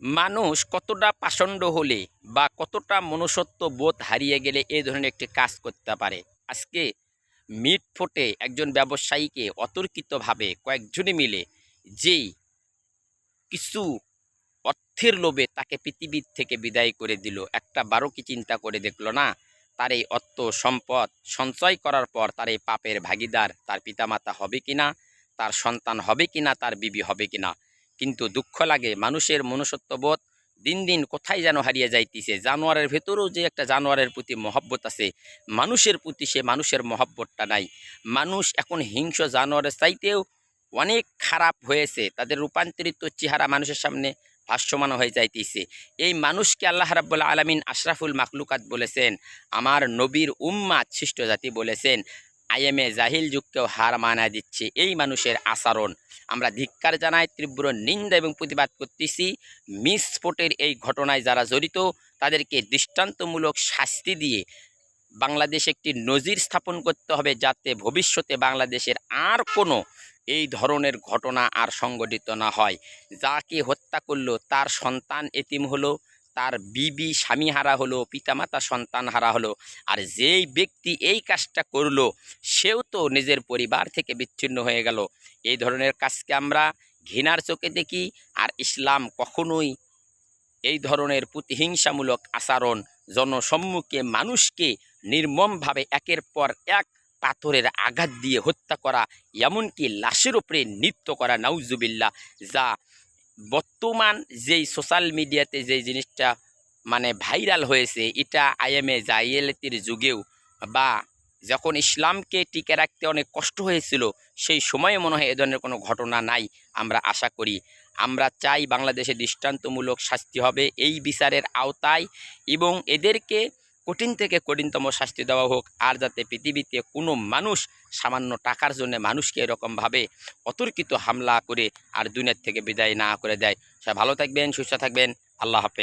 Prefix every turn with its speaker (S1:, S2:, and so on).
S1: মানুষ কতটা পাষণ্ড হলে বা কতটা মনুষ্যত্ব বোধ হারিয়ে গেলে এই ধরনের একটি কাজ করতে পারে? আজকে মিট ফোটে একজন ব্যবসায়ীকে অতর্কিতভাবে কয়েকজনে মিলে যেই কিছু অর্থের লোভে তাকে পৃথিবীর থেকে বিদায় করে দিল। একটা বারো কি চিন্তা করে দেখল, না, তার এই অর্থ সম্পদ সঞ্চয় করার পর তার এই পাপের ভাগিদার তার পিতামাতা হবে কিনা? তার সন্তান হবে কিনা? তার বিবি হবে কিনা? কিন্তু দুঃখ লাগে। মানুষের মনুষ্যত্ববোধ দিন দিন কোথায় যেন হারিয়ে যাইতেছে। জানোয়ারের ভেতরেও যে একটা জানোয়ারের প্রতি মহব্বত আছে, মানুষের প্রতি সে মানুষের মহব্বতটা নাই। মানুষ এখন হিংস্র জানোয়ারের চাইতেও অনেক খারাপ হয়েছে। তাদের রূপান্তরিত চেহারা মানুষের সামনে ভাষ্যমান হয়ে যাইতেছে। এই মানুষকে আল্লাহ রাব্বুল আলমিন আশরাফুল মাকলুকাত বলেছেন, আমার নবীর উম্মাদ সৃষ্ট জাতি বলেছেন। আইএমএ জাহিল যুগকেও হার মানা দিচ্ছে এই মানুষের আচরণ। আমরা ধিক্কার জানাই, তীব্র নিন্দা এবং প্রতিবাদ করতেছি। মিসফোটের এই ঘটনায় যারা জড়িত, তাদেরকে দৃষ্টান্তমূলক শাস্তি দিয়ে বাংলাদেশ একটি নজির স্থাপন করতে হবে যাতে ভবিষ্যতে বাংলাদেশের আর কোনো এই ধরনের ঘটনা আর সংগঠিত না হয়। যাকে হত্যা করল, তার সন্তান এতিম হলো তার বিবি স্বামী হারা হলো, পিতামাতা সন্তান হারা হলো, আর যেই ব্যক্তি এই কাজটা করল, সেও তো নিজের পরিবার থেকে বিচ্ছিন্ন হয়ে গেল। এই ধরনের কাজকে আমরা ঘৃণার চোখে দেখি, আর ইসলাম কখনোই এই ধরনের প্রতিহিংসামূলক আচরণ জনসম্মুখে মানুষকে নির্মমভাবে একের পর এক পাথরের আঘাত দিয়ে হত্যা করা, এমনকি লাশের উপরে নৃত্য করা নাউজুবিল্লা যা বর্তমান যেই সোশ্যাল মিডিয়াতে যেই জিনিসটা মানে ভাইরাল হয়েছে, এটা আইএমএ জাইএলতির যুগেও বা যখন ইসলামকে টিকে রাখতে অনেক কষ্ট হয়েছিল, সেই সময়ে মনে হয় এ ধরনের কোনো ঘটনা নাই আমরা আশা করি। আমরা চাই বাংলাদেশে দৃষ্টান্তমূলক শাস্তি হবে এই বিচারের আওতায় এবং এদেরকে কঠিন থেকে কঠিনতম শাস্তি দেওয়া হোক, আর যাতে পৃথিবীতে কোনো মানুষ সামান্য টাকার জন্য মানুষকে এরকমভাবে অতর্কিত হামলা করে আর দুনিয়ার থেকে বিদায় না করে দেয়। সবাই ভালো থাকবেন, সুস্থ থাকবেন, আল্লাহ হাফেজ।